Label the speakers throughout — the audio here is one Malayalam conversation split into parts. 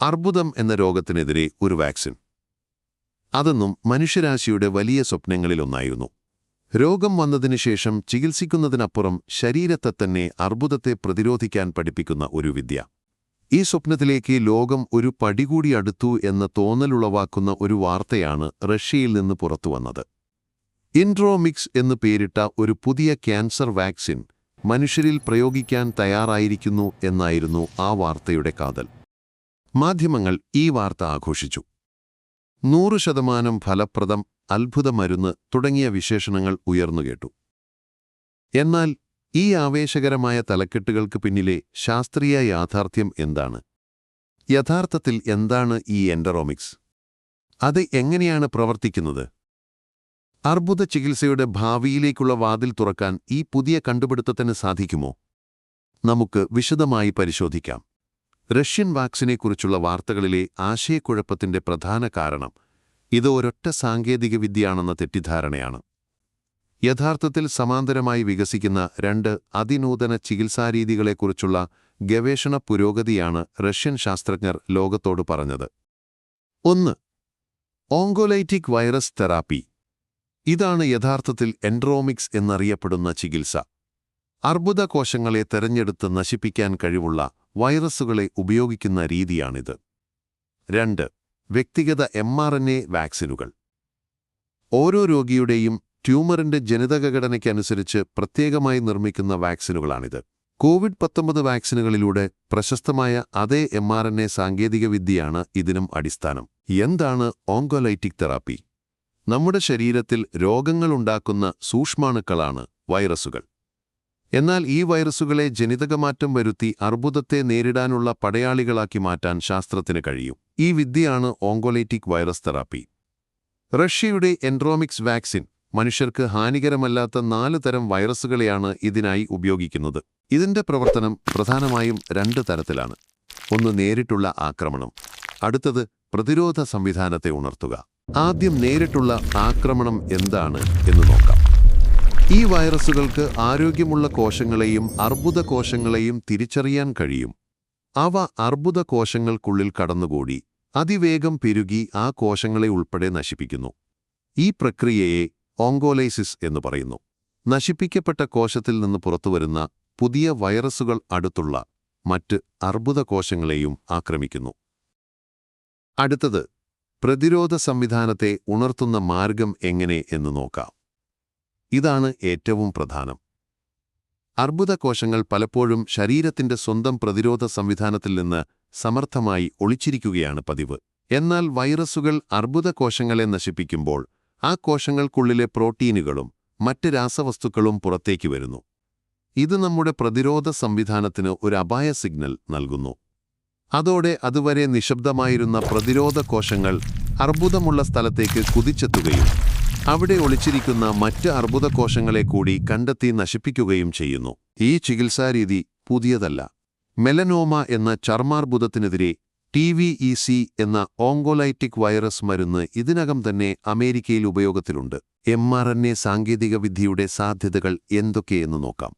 Speaker 1: അർബുദം എന്ന രോഗത്തിനെതിരെ ഒരു വാക്സിൻ. അതൊന്നും മനുഷ്യരാശിയുടെ വലിയ സ്വപ്നങ്ങളിലൊന്നായിരുന്നു രോഗം വന്നതിനു ശേഷം ചികിത്സിക്കുന്നതിനപ്പുറം ശരീരത്തെ തന്നെ അർബുദത്തെ പ്രതിരോധിക്കാൻ പഠിപ്പിക്കുന്ന ഒരു വിദ്യ. ഈ സ്വപ്നത്തിലേക്ക് ലോകം ഒരു പടികൂടി അടുത്തു എന്ന തോന്നലുളവാക്കുന്ന ഒരു വാർത്തയാണ് റഷ്യയിൽ നിന്ന് പുറത്തുവന്നത് ഇൻട്രോമിക്സ് എന്ന് പേരിട്ട ഒരു പുതിയ ക്യാൻസർ വാക്സിൻ മനുഷ്യരിൽ പ്രയോഗിക്കാൻ തയ്യാറായിരിക്കുന്നു എന്നായിരുന്നു ആ വാർത്തയുടെ കാതൽ. മാധ്യമങ്ങൾ ഈ വാർത്ത ആഘോഷിച്ചു. നൂറ് ശതമാനം ഫലപ്രദം അത്ഭുത മരുന്ന് തുടങ്ങിയ വിശേഷണങ്ങൾ ഉയർന്നുകേട്ടു എന്നാൽ ഈ ആവേശകരമായ തലക്കെട്ടുകൾക്ക് പിന്നിലെ ശാസ്ത്രീയ യാഥാർത്ഥ്യം എന്താണ്? യഥാർത്ഥത്തിൽ എന്താണ് ഈ എൻഡറോമിക്സ്? അത് എങ്ങനെയാണ് പ്രവർത്തിക്കുന്നത്? അർബുദ ചികിത്സയുടെ ഭാവിയിലേക്കുള്ള വാതിൽ തുറക്കാൻ ഈ പുതിയ കണ്ടുപിടുത്തത്തിന് സാധിക്കുമോ? നമുക്ക് വിശദമായി പരിശോധിക്കാം. റഷ്യൻ വാക്സിനെക്കുറിച്ചുള്ള വാർത്തകളിലെ ആശയക്കുഴപ്പത്തിന്റെ പ്രധാന കാരണം ഇത് ഒരൊറ്റ സാങ്കേതികവിദ്യയാണെന്ന തെറ്റിദ്ധാരണയാണ്. യഥാർത്ഥത്തിൽ സമാന്തരമായി വികസിക്കുന്ന രണ്ട് അതിനൂതന ചികിത്സാരീതികളെക്കുറിച്ചുള്ള ഗവേഷണ പുരോഗതിയാണ് റഷ്യൻ ശാസ്ത്രജ്ഞർ ലോകത്തോട് പറഞ്ഞത്. ഒന്ന് ഓങ്കോലൈറ്റിക് വൈറസ് തെറാപ്പി. ഇതാണ് യഥാർത്ഥത്തിൽ എൻഡ്രോമിക്സ് എന്നറിയപ്പെടുന്ന ചികിത്സ. അർബുദ കോശങ്ങളെ തെരഞ്ഞെടുത്ത് നശിപ്പിക്കാൻ കഴിവുള്ള വൈറസുകളെ ഉപയോഗിക്കുന്ന രീതിയാണിത്. രണ്ട് വ്യക്തിഗത എം ആർ എൻ എ വാക്സിനുകൾ. ഓരോ രോഗിയുടെയും ട്യൂമറിന്റെ ജനിതകഘടനയ്ക്കനുസരിച്ച് പ്രത്യേകമായി നിർമ്മിക്കുന്ന വാക്സിനുകളാണിത്. കോവിഡ് പത്തൊമ്പത് വാക്സിനുകളിലൂടെ പ്രശസ്തമായ അതേ എം ആർ എൻ എ സാങ്കേതികവിദ്യയാണ് ഇതിനും അടിസ്ഥാനം. എന്താണ് ഓങ്കോലൈറ്റിക് തെറാപ്പി? നമ്മുടെ ശരീരത്തിൽ രോഗങ്ങളുണ്ടാക്കുന്ന സൂക്ഷ്മാണുക്കളാണ് വൈറസുകൾ. എന്നാൽ ഈ വൈറസുകളെ ജനിതകമാറ്റം വരുത്തി അർബുദത്തെ നേരിടാനുള്ള പടയാളികളാക്കി മാറ്റാൻ ശാസ്ത്രത്തിന് കഴിയും. ഈ വിദ്യയാണ് ഓങ്കോലൈറ്റിക് വൈറസ് തെറാപ്പി. റഷ്യയുടെ എൻഡ്രോമിക്സ് വാക്സിൻ മനുഷ്യർക്ക് ഹാനികരമല്ലാത്ത നാല് തരം വൈറസുകളെയാണ് ഇതിനായി ഉപയോഗിക്കുന്നത്. ഇതിന്റെ പ്രവർത്തനം പ്രധാനമായും രണ്ട് തരത്തിലാണ്. ഒന്ന് നേരിട്ടുള്ള ആക്രമണം അടുത്തത് പ്രതിരോധ സംവിധാനത്തെ ഉണർത്തുക. ആദ്യം നേരിട്ടുള്ള ആക്രമണം എന്താണ് എന്ന് നോക്കാം. ഈ വൈറസുകൾക്ക് ആരോഗ്യമുള്ള കോശങ്ങളെയും അർബുദ കോശങ്ങളെയും തിരിച്ചറിയാൻ കഴിയും. അവ അർബുദ കോശങ്ങൾക്കുള്ളിൽ കടന്നുകൂടി അതിവേഗം പെരുകി ആ കോശങ്ങളെ ഉൾപ്പെടെ നശിപ്പിക്കുന്നു. ഈ പ്രക്രിയയെ ഓങ്കോലൈസിസ് എന്ന് പറയുന്നു. നശിപ്പിക്കപ്പെട്ട കോശത്തിൽ നിന്ന് പുറത്തുവരുന്ന പുതിയ വൈറസുകൾ അടുത്തുള്ള മറ്റ് അർബുദ കോശങ്ങളെയും ആക്രമിക്കുന്നു. അടുത്തത് പ്രതിരോധ സംവിധാനത്തെ ഉണർത്തുന്ന മാർഗം എങ്ങനെ എന്ന് നോക്കാം. ഇതാണ് ഏറ്റവും പ്രധാനം. അർബുദ കോശങ്ങൾ പലപ്പോഴും ശരീരത്തിന്റെ സ്വന്തം പ്രതിരോധ സംവിധാനത്തിൽ നിന്ന് സമർത്ഥമായി ഒളിച്ചിരിക്കുകയാണ് പതിവ്. എന്നാൽ വൈറസുകൾ അർബുദ കോശങ്ങളെ നശിപ്പിക്കുമ്പോൾ ആ കോശങ്ങൾക്കുള്ളിലെ പ്രോട്ടീനുകളും മറ്റ് രാസവസ്തുക്കളും പുറത്തേക്ക് വരുന്നു. ഇത് നമ്മുടെ പ്രതിരോധ സംവിധാനത്തിന് ഒരു അപായ സിഗ്നൽ നൽകുന്നു. അതോടെ അതുവരെ നിശബ്ദമായിരുന്ന പ്രതിരോധ കോശങ്ങൾ അർബുദമുള്ള സ്ഥലത്തേക്ക് കുതിച്ചെത്തുകയും അവിടെ ഒളിച്ചിരിക്കുന്ന മറ്റ് അർബുദ കോശങ്ങളെ കൂടി കണ്ടെത്തി നശിപ്പിക്കുകയും ചെയ്യുന്നു. ഈ ചികിത്സാരീതി പുതിയതല്ല. മെലനോമ എന്ന ചർമാർബുദത്തിനെതിരെ ടി വി ഇ സി എന്ന ഓങ്കോലൈറ്റിക് വൈറസ് മരുന്ന് ഇതിനകം തന്നെ അമേരിക്കയിൽ ഉപയോഗത്തിലുണ്ട്. എം ആർ എൻ എ സാങ്കേതികവിദ്യയുടെ സാധ്യതകൾ എന്തൊക്കെയെന്ന് നോക്കാം.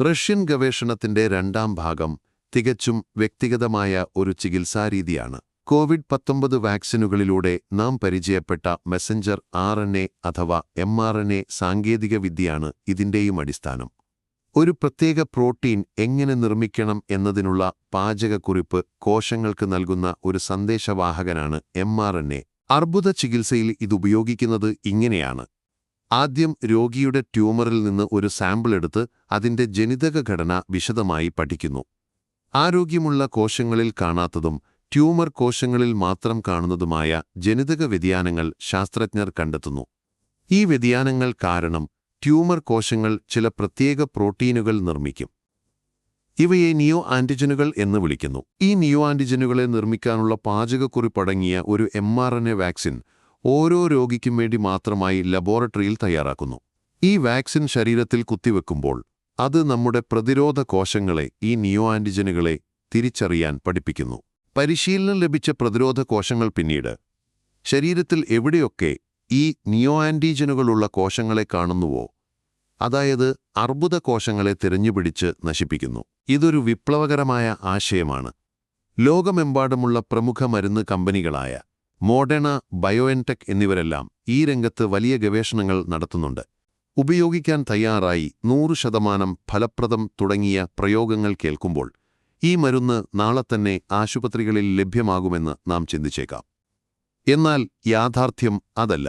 Speaker 1: റഷ്യൻ ഗവേഷണത്തിന്റെ രണ്ടാം ഭാഗം തികച്ചും വ്യക്തിഗതമായ ഒരു ചികിത്സാരീതിയാണ്. കോവിഡ് പത്തൊമ്പത് വാക്സിനുകളിലൂടെ നാം പരിചയപ്പെട്ട മെസഞ്ചർ ആർ എൻ എ അഥവാ എം ആർ എൻ എ സാങ്കേതികവിദ്യയാണ് ഇതിന്റെയും അടിസ്ഥാനം. ഒരു പ്രത്യേക പ്രോട്ടീൻ എങ്ങനെ നിർമ്മിക്കണം എന്നതിനുള്ള പാചകക്കുറിപ്പ് കോശങ്ങൾക്ക് നൽകുന്ന ഒരു സന്ദേശവാഹകനാണ് എം ആർ എൻ എ. അർബുദ ചികിത്സയിൽ ഇതുപയോഗിക്കുന്നത് ഇങ്ങനെയാണ്. ആദ്യം രോഗിയുടെ ട്യൂമറിൽ നിന്ന് ഒരു സാമ്പിൾ എടുത്ത് അതിന്റെ ജനിതക ഘടന വിശദമായി പഠിക്കുന്നു. ആരോഗ്യമുള്ള കോശങ്ങളിൽ കാണാത്തതും ട്യൂമർ കോശങ്ങളിൽ മാത്രം കാണുന്നതുമായ ജനിതക വ്യതിയാനങ്ങൾ ശാസ്ത്രജ്ഞർ കണ്ടെത്തുന്നു. ഈ വ്യതിയാനങ്ങൾ കാരണം ട്യൂമർ കോശങ്ങൾ ചില പ്രത്യേക പ്രോട്ടീനുകൾ നിർമ്മിക്കും. ഇവയെ നിയോ ആന്റിജനുകൾ എന്ന് വിളിക്കുന്നു. ഈ നിയോ ആന്റിജനുകളെ നിർമ്മിക്കാനുള്ള പാചകക്കുറിപ്പടങ്ങിയ ഒരു M R N A vaccine ഓരോ രോഗിക്കും വേണ്ടി മാത്രമായി ലബോറട്ടറിയിൽ തയ്യാറാക്കുന്നു. ഈ വാക്സിൻ ശരീരത്തിൽ കുത്തിവെക്കുമ്പോൾ അത് നമ്മുടെ പ്രതിരോധ കോശങ്ങളെ ഈ നിയോ ആന്റിജനുകളെ തിരിച്ചറിയാൻ പഠിപ്പിക്കുന്നു. പരിശീലനം ലഭിച്ച പ്രതിരോധ കോശങ്ങൾ പിന്നീട്. ശരീരത്തിൽ എവിടെയൊക്കെ ഈ നിയോ ആന്റീജനുകളുള്ള കോശങ്ങളെ കാണുന്നുവോ അതായത് അർബുദ കോശങ്ങളെ തിരഞ്ഞുപിടിച്ച് നശിപ്പിക്കുന്നു. ഇതൊരു വിപ്ലവകരമായ ആശയമാണ്. ലോകമെമ്പാടുമുള്ള പ്രമുഖ മരുന്ന് കമ്പനികളായ മോഡേണ ബയോഎൻടെക് എന്നിവരെല്ലാം ഈ രംഗത്ത് വലിയ ഗവേഷണങ്ങൾ നടത്തുന്നുണ്ട്. ഉപയോഗിക്കാൻ തയ്യാറായി നൂറ് ശതമാനം ഫലപ്രദം തുടങ്ങിയ പ്രയോഗങ്ങൾ കേൾക്കുമ്പോൾ ഈ മരുന്ന് നാളെ തന്നെ ആശുപത്രികളിൽ ലഭ്യമാകുമെന്ന് നാം ചിന്തിച്ചേക്കാം. എന്നാൽ യാഥാർത്ഥ്യം അതല്ല.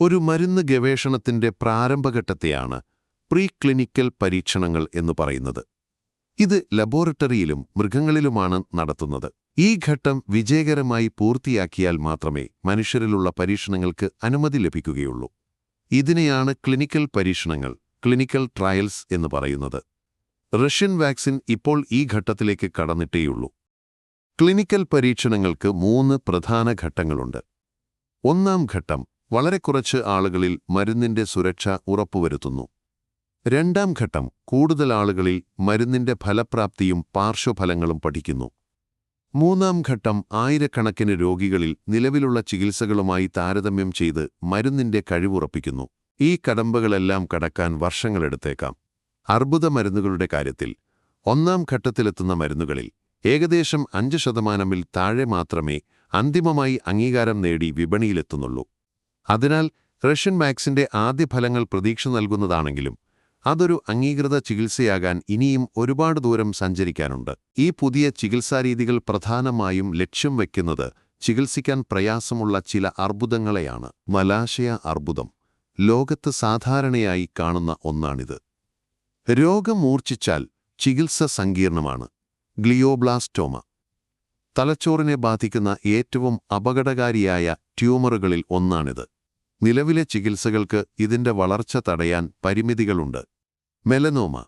Speaker 1: ഒരു മരുന്ന് ഗവേഷണത്തിന്റെ പ്രാരംഭഘട്ടത്തെയാണ് പ്രീ ക്ലിനിക്കൽ പരീക്ഷണങ്ങൾ എന്ന് പറയുന്നത്. ഇത് ലബോറട്ടറിയിലും മൃഗങ്ങളിലുമാണ് നടത്തുന്നത്. ഈ ഘട്ടം വിജയകരമായി പൂർത്തിയാക്കിയാൽ മാത്രമേ മനുഷ്യരിലുള്ള പരീക്ഷണങ്ങൾക്ക് അനുമതി ലഭിക്കുകയുള്ളൂ. ഇതിനെയാണ് ക്ലിനിക്കൽ പരീക്ഷണങ്ങൾ ക്ലിനിക്കൽ ട്രയൽസ് എന്ന് പറയുന്നത്. റഷ്യൻ വാക്സിൻ ഇപ്പോൾ ഈ ഘട്ടത്തിലേക്ക് കടന്നിട്ടേയുള്ളൂ. ക്ലിനിക്കൽ പരീക്ഷണങ്ങൾക്ക് മൂന്ന് പ്രധാന ഘട്ടങ്ങളുണ്ട്. ഒന്നാം ഘട്ടം വളരെ കുറച്ച് ആളുകളിൽ മരുന്നിന്റെ സുരക്ഷ ഉറപ്പുവരുത്തുന്നു. രണ്ടാം ഘട്ടം കൂടുതൽ ആളുകളിൽ മരുന്നിന്റെ ഫലപ്രാപ്തിയും പാർശ്വഫലങ്ങളും പഠിക്കുന്നു. മൂന്നാം ഘട്ടം ആയിരക്കണക്കിന് രോഗികളിൽ നിലവിലുള്ള ചികിത്സകളുമായി താരതമ്യം ചെയ്ത് മരുന്നിന്റെ കഴിവുറപ്പിക്കുന്നു. ഈ കടമ്പകളെല്ലാം കടക്കാൻ വർഷങ്ങളെടുത്തേക്കാം. അർബുദ മരുന്നുകളുടെ കാര്യത്തിൽ ഒന്നാം ഘട്ടത്തിലെത്തുന്ന മരുന്നുകളിൽ ഏകദേശം അഞ്ച് ശതമാനമിൽ താഴെ മാത്രമേ അന്തിമമായി അംഗീകാരം നേടി വിപണിയിലെത്തുന്നുള്ളൂ. അതിനാൽ റഷ്യൻ വാക്സിന്റെ ആദ്യ ഫലങ്ങൾ പ്രതീക്ഷ നൽകുന്നതാണെങ്കിലും അതൊരു അംഗീകൃത ചികിത്സയാകാൻ ഇനിയും ഒരുപാട് ദൂരം സഞ്ചരിക്കാനുണ്ട്. ഈ പുതിയ ചികിത്സാരീതികൾ പ്രധാനമായും ലക്ഷ്യം വയ്ക്കുന്നത് ചികിത്സിക്കാൻ പ്രയാസമുള്ള ചില അർബുദങ്ങളെയാണ്. മലാശയ അർബുദം ലോകത്ത് സാധാരണയായി കാണുന്ന ഒന്നാണിത്. രോഗം മൂർച്ഛിച്ചാൽ ചികിത്സ സങ്കീർണമാണ്. ഗ്ലിയോബ്ലാസ്റ്റോമ. തലച്ചോറിനെ ബാധിക്കുന്ന ഏറ്റവും അപകടകാരിയായ ട്യൂമറുകളിൽ ഒന്നാണിത്. നിലവിലെ ചികിത്സകൾക്ക് ഇതിന്റെ വളർച്ച തടയാൻ പരിമിതികളുണ്ട്. മെലനോമ.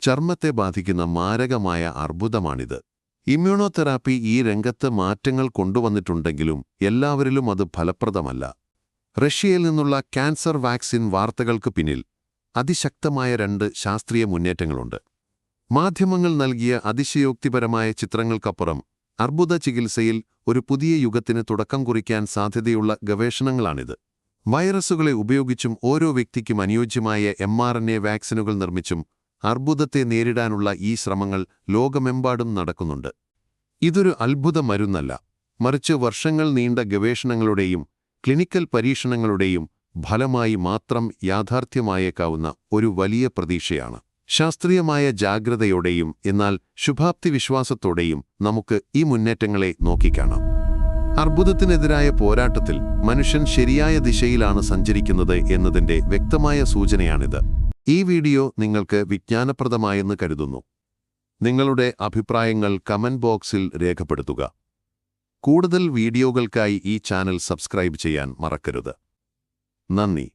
Speaker 1: ചർമ്മത്തെ ബാധിക്കുന്ന മാരകമായ അർബുദമാണിത്. ഇമ്മ്യൂണോതെറാപ്പി ഈ രംഗത്ത് മാറ്റങ്ങൾ കൊണ്ടുവന്നിട്ടുണ്ടെങ്കിലും എല്ലാവരിലും അത് ഫലപ്രദമല്ല. റഷ്യയിൽ നിന്നുള്ള ക്യാൻസർ വാക്സിൻ വാർത്തകൾക്ക് പിന്നിൽ അതിശക്തമായ രണ്ട് ശാസ്ത്രീയ മുന്നേറ്റങ്ങളുണ്ട്. മാധ്യമങ്ങൾ നൽകിയ അതിശയോക്തിപരമായ ചിത്രങ്ങൾക്കപ്പുറം അർബുദ ചികിത്സയിൽ ഒരു പുതിയ യുഗത്തിന് തുടക്കം കുറിക്കാൻ സാധ്യതയുള്ള ഗവേഷണങ്ങളാണിത്. വൈറസുകളെ ഉപയോഗിച്ചും ഓരോ വ്യക്തിക്കും അനുയോജ്യമായ എം ആർ എൻ എ വാക്സിനുകൾ നിർമ്മിച്ചും അർബുദത്തെ നേരിടാനുള്ള ഈ ശ്രമങ്ങൾ ലോകമെമ്പാടും നടക്കുന്നുണ്ട്. ഇതൊരു അത്ഭുത മരുന്നല്ല. മറിച്ച് വർഷങ്ങൾ നീണ്ട ഗവേഷണങ്ങളുടെയും ക്ലിനിക്കൽ പരീക്ഷണങ്ങളുടെയും ഫലമായി മാത്രം യാഥാർത്ഥ്യമായേക്കാവുന്ന ഒരു വലിയ പ്രതീക്ഷയാണ്. ശാസ്ത്രീയമായ ജാഗ്രതയോടെയും എന്നാൽ ശുഭാപ്തി വിശ്വാസത്തോടെയും നമുക്ക് ഈ മുന്നേറ്റങ്ങളെ നോക്കിക്കാണാം. അർബുദത്തിനെതിരായ പോരാട്ടത്തിൽ മനുഷ്യൻ ശരിയായ ദിശയിലാണ് സഞ്ചരിക്കുന്നത് എന്നതിന്റെ വ്യക്തമായ സൂചനയാണിത്. ഈ വീഡിയോ നിങ്ങൾക്ക് വിജ്ഞാനപ്രദമായെന്ന് കരുതുന്നു. നിങ്ങളുടെ അഭിപ്രായങ്ങൾ കമന്റ് ബോക്സിൽ രേഖപ്പെടുത്തുക. കൂടുതൽ വീഡിയോകൾക്കായി ഈ ചാനൽ സബ്സ്ക്രൈബ് ചെയ്യാൻ മറക്കരുത്. നന്ദി